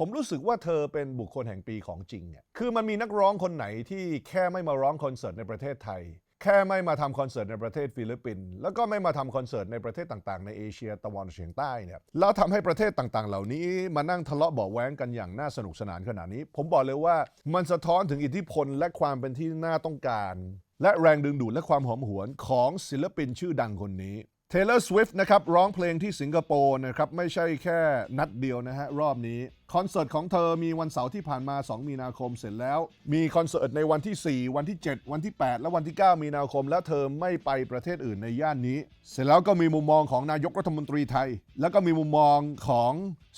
ผมรู้สึกว่าเธอเป็นบุคคลแห่งปีของจริงอะคือมันมีนักร้องคนไหนที่แค่ไม่มาร้องคอนเสิร์ตในประเทศไทย แค่ไม่มาทำคอนเสิร์ตในประเทศฟิลิปปินส์แล้วก็ไม่มาทำคอนเสิร์ตในประเทศต่างๆ ในเอเชียตะวันออกเฉียงใต้เนี่ยแล้วทำให้ประเทศต่างๆ เหล่านี้มานั่งทะเลาะเบาะแว้งกันอย่างน่าสนุกสนานขนาดนี้ ผมบอกเลยว่ามันสะท้อนถึงอิทธิพลและความเป็นที่น่าต้องการ และแรงดึงดูดและความหอมหวนของศิลปินชื่อดังคนนี้ Taylor Swift นะครับร้องเพลงที่สิงคโปร์นะครับไม่ใช่แค่นัดเดียวนะฮะ รอบนี้ คอนเสิร์ตของเธอมีวันเสาร์ที่ผ่านมา 2 มีนาคมเสร็จแล้ว มีคอนเสิร์ตในวันที่ 4 วันที่ 7 วันที่ 8 และวันที่ 9 มีนาคม และเธอไม่ไปประเทศอื่นในย่านนี้ เสร็จแล้วก็มีมุมมองของนายกรัฐมนตรีไทย แล้วก็มีมุมมองของ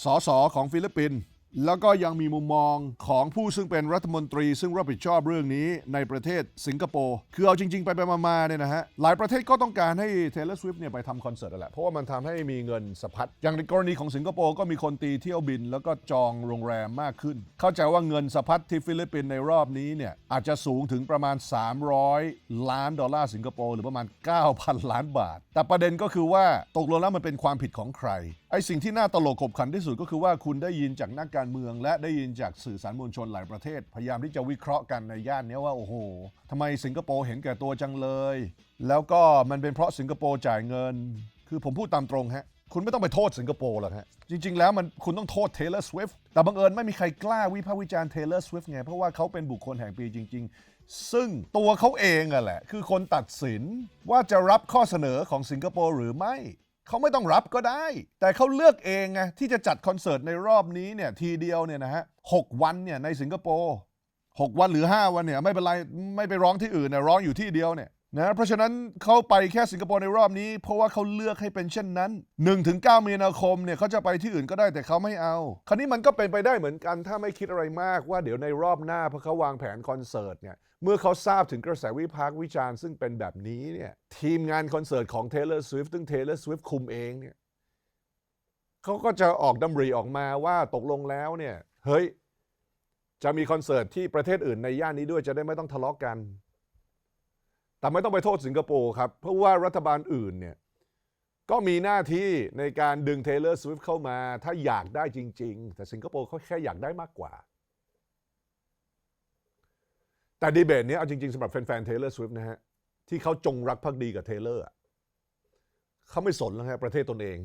สสของฟิลิปปินส์ แล้วก็ยังมีมุมมองของผู้ซึ่งเป็นรัฐมนตรี ซึ่งรับผิดชอบเรื่องนี้ในประเทศสิงคโปร์ คือเอาจริง ๆ ไปไปมาๆเนี่ยนะฮะ หลายประเทศก็ต้องการให้ Taylor Swift เนี่ยไปทำคอนเสิร์ตแหละ เพราะว่ามันทำให้มีเงินสะพัด อย่างในกรณีของสิงคโปร์ก็มีคนตีเที่ยวบิน แล้วก็จองโรงแรมมากขึ้น เข้าใจว่าเงินสะพัดที่ฟิลิปปินส์ในรอบนี้เนี่ยอาจจะสูงถึงประมาณ 300 ล้านดอลลาร์สิงคโปร์หรือประมาณ 9,000 ล้านบาท แต่ประเด็นก็คือว่าตกลงแล้วมันเป็นความผิดของใครไอ้สิ่งที่น่าตลกขบขันที่สุดก็คือว่าคุณได้ยินจากนักการเมือง และได้ยินจากสื่อสารมวลชนหลายประเทศ พยายามที่จะวิเคราะห์กันในย่านนี้ว่าโอ้โหทำไมสิงคโปร์เห็นแก่ตัวจังเลย แล้วก็มันเป็นเพราะสิงคโปร์จ่ายเงิน คือผมพูดตามตรงฮะคุณไม่ต้องไปโทษสิงคโปร์หรอกฮะ จริง ๆ แล้วมันคุณต้องโทษ Taylor Swift แต่บังเอิญไม่มีใครกล้าวิพากษ์วิจารณ์ Taylor Swift ไง เพราะว่าเขาเป็นบุคคลแห่งปีจริง ๆ ซึ่งตัวเขาเองอะแหละ คือคนตัดสินว่าจะรับข้อเสนอของสิงคโปร์หรือไม่ เขาไม่ต้องรับก็ได้ แต่เขาเลือกเองไงที่จะจัดคอนเสิร์ตในรอบนี้เนี่ยทีเดียวเนี่ยนะฮะหกวันเนี่ยในสิงคโปร์6วันหรือ 5 วันเนี่ยไม่เป็นไรไม่ไปร้องที่อื่นนะร้องอยู่ที่เดียวเนี่ย นะเพราะฉะนั้นเขาไปแค่สิงคโปร์ในรอบนี้ เพราะว่าเขาเลือกให้เป็นเช่นนั้น1ถึง9มีนาคมเนี่ยเขาจะไปที่อื่นก็ได้แต่เขาไม่เอา คราวนี้มันก็เป็นไปได้เหมือนกันถ้าไม่คิดอะไรมากว่าเดี๋ยวในรอบหน้าพราะเขาวางแผนคอนเสิร์ตเนี่ยเมื่อเขาทราบถึงกระแสวิพากษ์วิจารณ์ซึ่งเป็นแบบนี้เนี่ยทีมงานคอนเสิร์ตของ Taylor Swift ซึ่ง Taylor Swift คุมเองเนี่ยเขาก็จะออกดำริออกมาว่าตกลงแล้วเนี่ยเฮ้ยจะมีคอนเสิร์ตที่ประเทศอื่นในย่านนี้ด้วยจะได้ไม่ต้องทะเลาะกกัน แต่ไม่ต้องไปโทษสิงคโปร์ครับ เพราะว่ารัฐบาลอื่นเนี่ยก็มีหน้าที่ในการดึง Taylor Swift เข้ามา ถ้าอยากได้จริง ๆ แต่สิงคโปร์เขาแค่อยากได้มากกว่า แต่ดีเบตเนี้ยเอาจริง ๆสำหรับแฟนๆ Taylor Swift นะฮะที่เขาจงรักภักดีกับ Taylor อะเขาไม่สนแล้วฮะประเทศตนเอง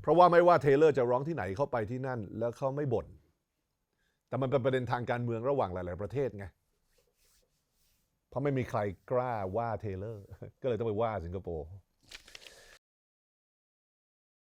เพราะว่าไม่ว่า Taylor จะร้องที่ไหนเข้าไปที่นั่น แล้วเขาไม่บ่นแต่มันเป็นประเด็นทางการเมืองระหว่างหลาย ๆประเทศไง เพราะไม่มีใครกล้าว่าเทเลอร์ ก็เลยต้องไปว่าสิงคโปร์